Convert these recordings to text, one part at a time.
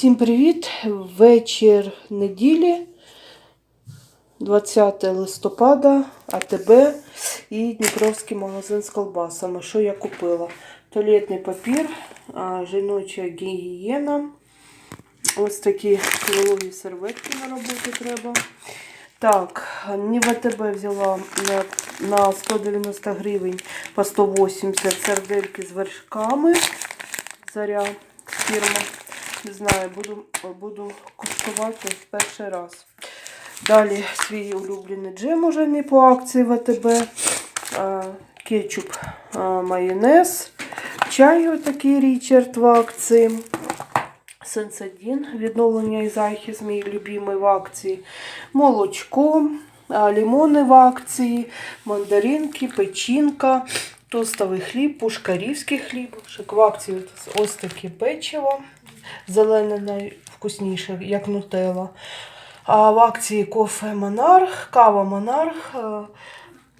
Всім привіт! Вечір неділі, 20 листопада, АТБ і Дніпровський магазин з колбасами. Що я купила? Туалетний папір, жіноча гігієна. Ось такі вологі серветки на роботу треба. Так, не в АТБ взяла на, на 190 гривень по 180 сердельки з вершками. Заря фірма. Не знаю, буду, буду куштувати в перший раз. Далі свій улюблений джем уже не по акції в АТБ. А, кетчуп, а, майонез. Чай отакий Річард в акції. Сенсадін, відновлення і захист, мій любимий в акції. Молочко, а, лимони в акції, мандаринки, печінка, тостовий хліб, пушкарівський хліб. В акції ось таке печиво. Зелене найвкусніше, як нутелла. А в акції кофе Монарх, кава Монарх, е,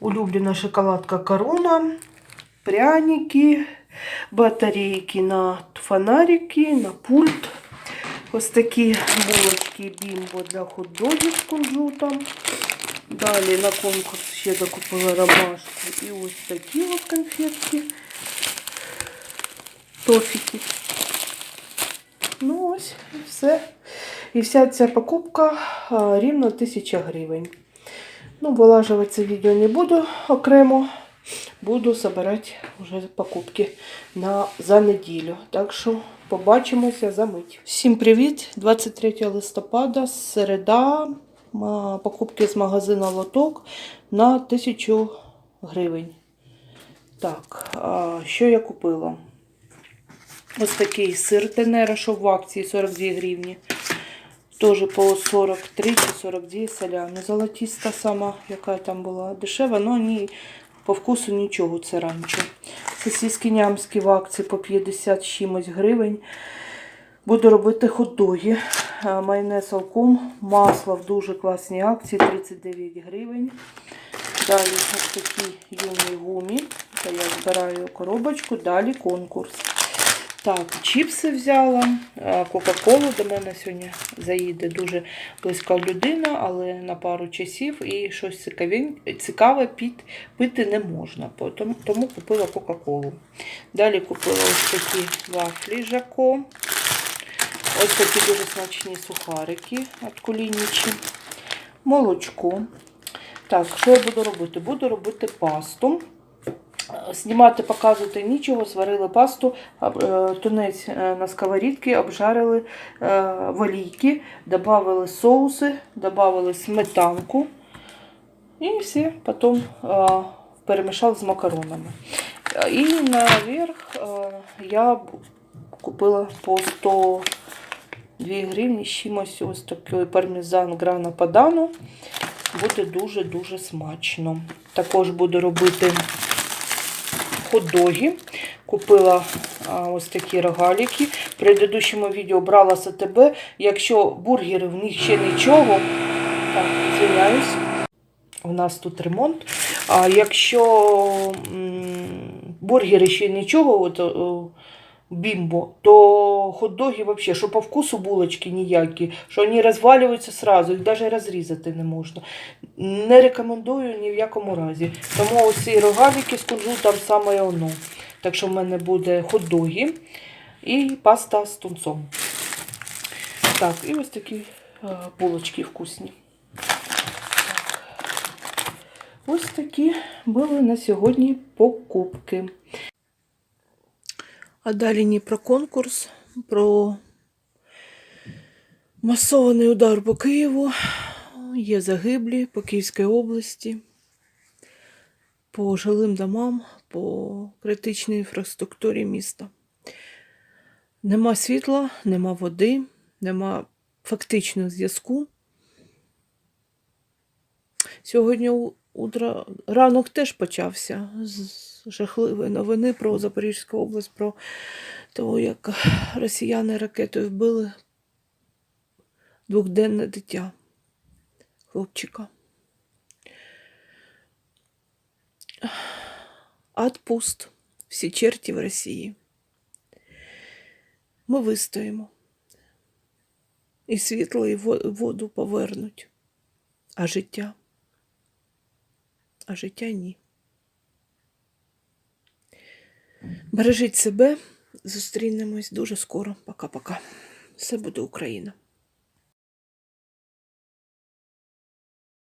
улюблена шоколадка Коруна, пряники, батарейки на фонарики, на пульт. Ось такі булочки бімбо для хот-догів з кунжутом. Далі на конкурс ще докупила ромашку і ось такі от конфетки. Тофіки. Все. І вся ця покупка рівно 1000 гривень. Ну, вилажувати це відео не буду окремо. Буду збирати вже покупки на, за неділю. Так що побачимося за мить. Всім привіт! 23 листопада, середа. Покупки з магазину Лоток на 1000 гривень. Так, що я купила? Ось такий сир Тенера, що в акції 42 гривні. Теж по 43 чи 42 солями. Золотіста сама, яка там була дешева, але ні, по вкусу нічого це ранчо. Сосиски нямські в акції по 50 чимось гривень. Буду робити хот-доги. Майонез алком, масло в дуже класній акції 39 гривень. Далі ось такі юні гумі. Це я збираю коробочку. Далі конкурс. Так, чіпси взяла, Кока-Колу до мене сьогодні заїде дуже близька людина, але на пару часів і щось цікаве пити не можна, тому, тому купила Кока-Колу. Далі купила ось такі вафлі Жако. Ось такі дуже смачні сухарики від кулінічі. Молочко. Так, що я буду робити? Буду робити пасту. Знімати, показувати нічого, сварили пасту, е, тунець е, на сковорідці, обжарили е, в олійки, додали соуси, додали сметанку і все, потім е, перемішав з макаронами. Е, І наверх е, я купила по 102 гривні чимось ось такий пармезан грана падану. Буде дуже-дуже смачно. Також буду робити хот-доги. Купила а, ось такі рогаліки. В предыдущому відео брала з АТБ. Якщо бургери в них ще нічого, так, звиняюсь, у нас тут ремонт. А якщо м, бургери ще нічого, от, о, бімбо, то хот-доги вообще, що по вкусу булочки ніякі, що вони розвалюються сразу, їх навіть розрізати не можна. Не рекомендую ні в якому разі. Тому ось ці рогалики з кунжутом саме воно. Так що в мене буде хот-доги і паста з тунцом. Так, і ось такі е, булочки вкусні. Ось такі були на сьогодні покупки. А далі не про конкурс, про масований удар по Києву. Є загиблі по Київській області, по жилим домам, по критичній інфраструктурі міста. Нема світла, нема води, нема фактично зв'язку. Сьогодні утро, ранок теж почався жахливої новини про Запорізьку область, про те, як росіяни ракетою вбили двохденне дитя хлопчика. Отпуст. Всі черті в Росії. Ми вистоїмо. і світло, і воду повернуть. А життя? А життя ні. Бережіть себе, зустрінемось дуже скоро. Пока-пока. Все буде Україна.